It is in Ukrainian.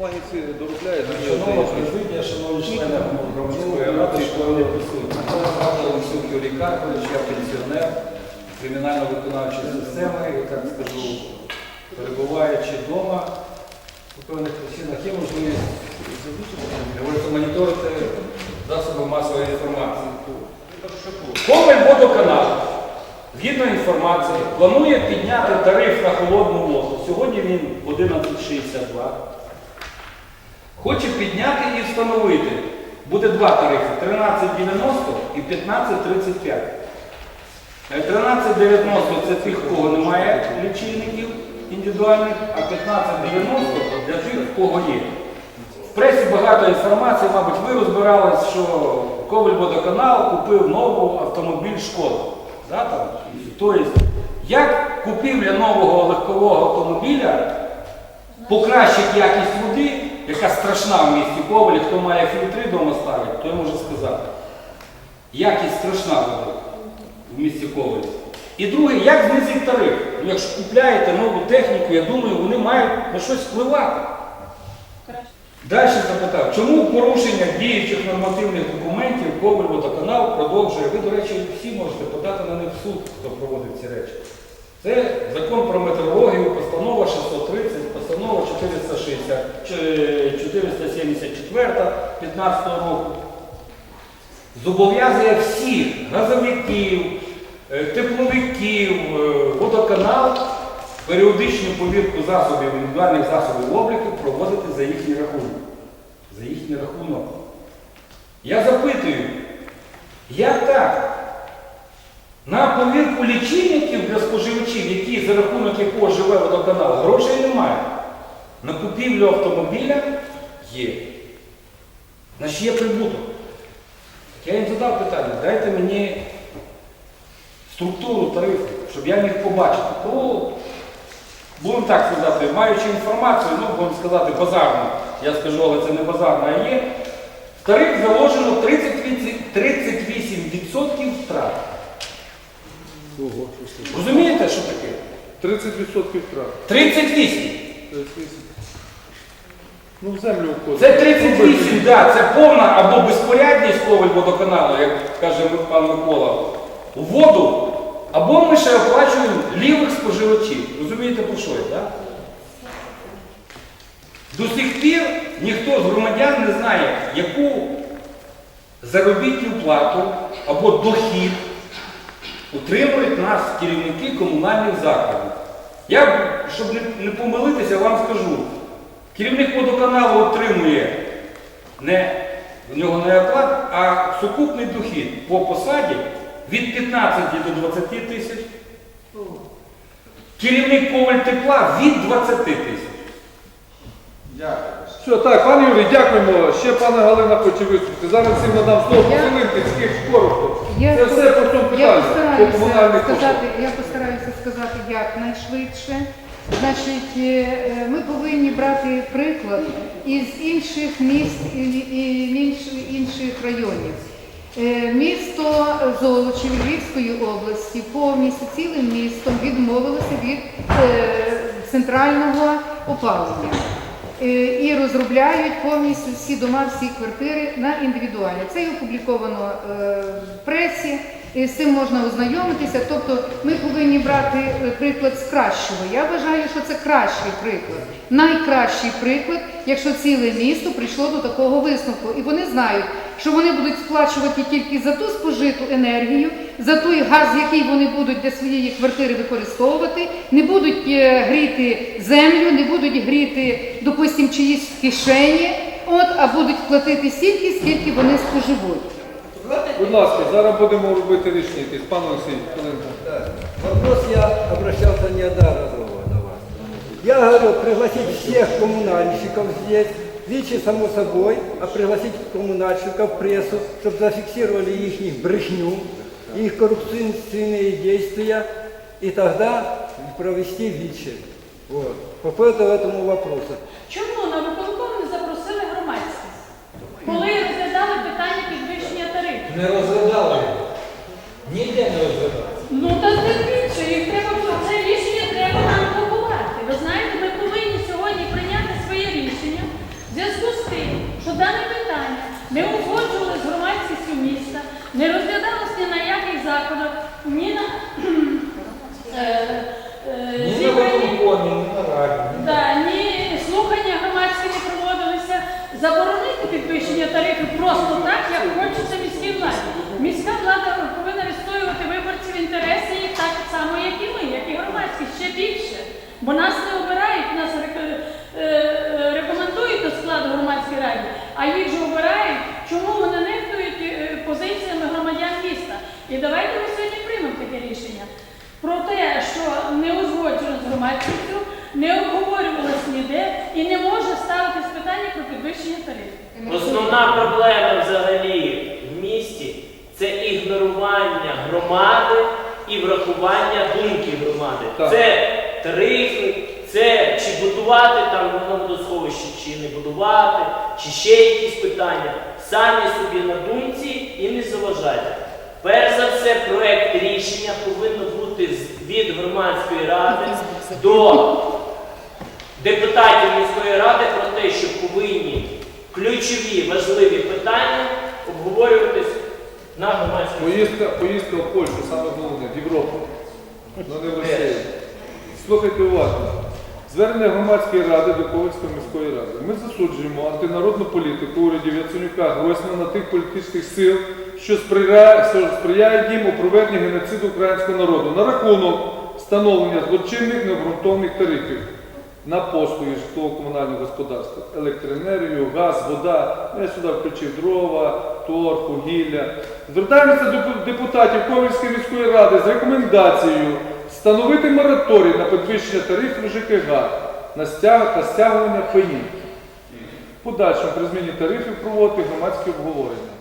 Бумаги ці доробляють. Шановна президія, шановні члени громадської ради, шановні присутні. Мене Олексій Юрій Карпович, я пенсіонер кримінально-виконавчої системи, і так скажу, перебуваючи вдома у певних причинах, є можливість моніторити засоби масової інформації. Коваль водоканал, згідно інформації, планує підняти тариф на холодну воду. Сьогодні він 11,62. Хоче підняти і встановити. Буде два тарифи 13,90 і 15,35. Е, 13,90 це тих, в кого немає лічильників індивідуальних, а 15,90 для тих, кого є. В пресі багато інформації, мабуть, ви розбирались, що Коваль водоканал купив нову автомобіль Шкода. Да? Тобто, як купівля нового легкового автомобіля покращить якість води, яка страшна в місті Ковалі, хто має фільтри вдома ставить, той може сказати. Якість страшна води в місті Ковалі. І друге, як знизити тариф? Ну, якщо купляєте нову техніку, я думаю, вони мають на щось впливати. Далі запитав, чому порушення діючих нормативних документів Коваль водоканал продовжує, ви, до речі, всі можете подати на них в суд, хто проводив ці речі. Це закон про метеорологію, постанова 630, постанова 460, 474 15 року. Зобов'язує всіх газовиків, е, тепловиків, е, водоканал періодичну повірку засобів, індивідуальних засобів обліку проводити за їхній рахунок. За їхній рахунок. Я запитую, як так? На повірку лічильників для споживачів, які за рахунок якого живе водоканал, грошей немає. На купівлю автомобіля є. Значить є прибуток. Я їм задав питання, дайте мені структуру тарифу, щоб я міг побачити. То, будемо так сказати, маючи інформацію, ну, будемо сказати, базарну, я скажу, але це не базарна, а є. В тариф заложено 38%, 38% втрат. Ого. Розумієте, що таке? 30% втрат. 38. 38. Ну, в землю входить. Це 38, да, це повна або безпорядність коваль водоканалу, як каже пан Микола, у воду, або ми ще оплачуємо лівих споживачів. Розумієте про що я, так? До сих пір ніхто з громадян не знає, яку заробітну плату або дохід утримують нас керівники комунальних закладів. Я, щоб не, помилитися, вам скажу. Керівник водоканалу отримує не, в нього не оклад, а сукупний дохід по посаді від 15 до 20 тисяч. Керівник коваль тепла від 20 тисяч. Все, так, пане Юрій, дякуємо. Ще пана Галина хоче виступити. Зараз всім надам слово Я- посилити, скільки коротко. Я, Це все по цьому я питанню. По постараюся сказати, я постараюся якнайшвидше. Значить, е, ми повинні брати приклад із інших міст і, інших районів. Е, Місто Золочів Львівської області повністю цілим містом відмовилося від е, центрального опалення. І розробляють повністю всі дома, всі квартири на індивідуальні. Це і опубліковано в пресі, і з цим можна ознайомитися. Тобто ми повинні брати е, приклад з кращого. Я вважаю, що це кращий приклад, найкращий приклад, якщо ціле місто прийшло до такого висновку. І вони знають, що вони будуть сплачувати тільки за ту спожиту енергію, за той газ, який вони будуть для своєї квартири використовувати, не будуть е, гріти землю, не будуть гріти, допустим, чиїсь кишені, от, а будуть платити стільки, скільки вони споживуть. Будь ласка, зараз будемо робити рішення якесь. Пан Олексій, хвилинку. Да. Вопрос я обращался неодноразово до вас. Я говорю, пригласить всех коммунальщиков здесь, Вичи, само собой, а пригласить коммунальщиков, прессу, чтобы зафиксировали их брехню, их коррупционные действия, и тогда провести ВИЧи. Вот. По поводу этому вопроса. Чому на виконком не запросили громадськість? Коли не розглядали. Ніде не розглядали. Ну та здивіться, їх треба це рішення треба нам поховати. Ви знаєте, ми повинні сьогодні прийняти своє рішення, Не розглядалось ні на яких заходах, ні на е, е, Ні на зібранні. виконкомі, ні на раді. Да, ні слухання громадські не проводилися. Заборонити підвищення тарифів просто так, як хочеться міській владі. Міська влада повинна відстоювати виборців інтереси їх так само, як і ми, як і громадські, ще більше. Бо нас не обирають, нас е, е, рекомендують до складу громадської ради, а їх же обирають. Чому вони нехтують е, позиціями громадян міста? І давайте ми сьогодні приймемо таке рішення про те, що не узгоджено з громадськістю, не обговорювалось ніде і не може ставитись питання про підвищення тарифів. Основна проблема взагалі в місті це ігнорування громади і врахування думки громади. Так. Це тарифи, це чи будувати там водосховище, чи не будувати, чи ще якісь питання. Самі собі на думці і не заважайте. Перш за все, проект рішення повинно бути від громадської ради до депутатів міської ради про те, що повинні ключові важливі питання обговорюватись на громадській Поїздка, поїздка в Польщу, саме головне, в Європу, ну не в Росію. Слухайте уважно. Звернення громадської ради до Ковальської міської ради. Ми засуджуємо антинародну політику урядів Яценюка Гройсмана тих політичних сил, що сприяють їм у проведенні геноциду українського народу на рахунок встановлення злочинних необґрунтовних тарифів на послуги житлово-комунального господарства, електроенергію, газ, вода. Я сюди включив дрова, торф, вугілля. Звертаємося до депутатів Ковальської міської ради з рекомендацією встановити мораторій на підвищення тарифів ЖКГ на стяг та стягування пені. В Подальшому при зміні тарифів проводити громадські обговорення.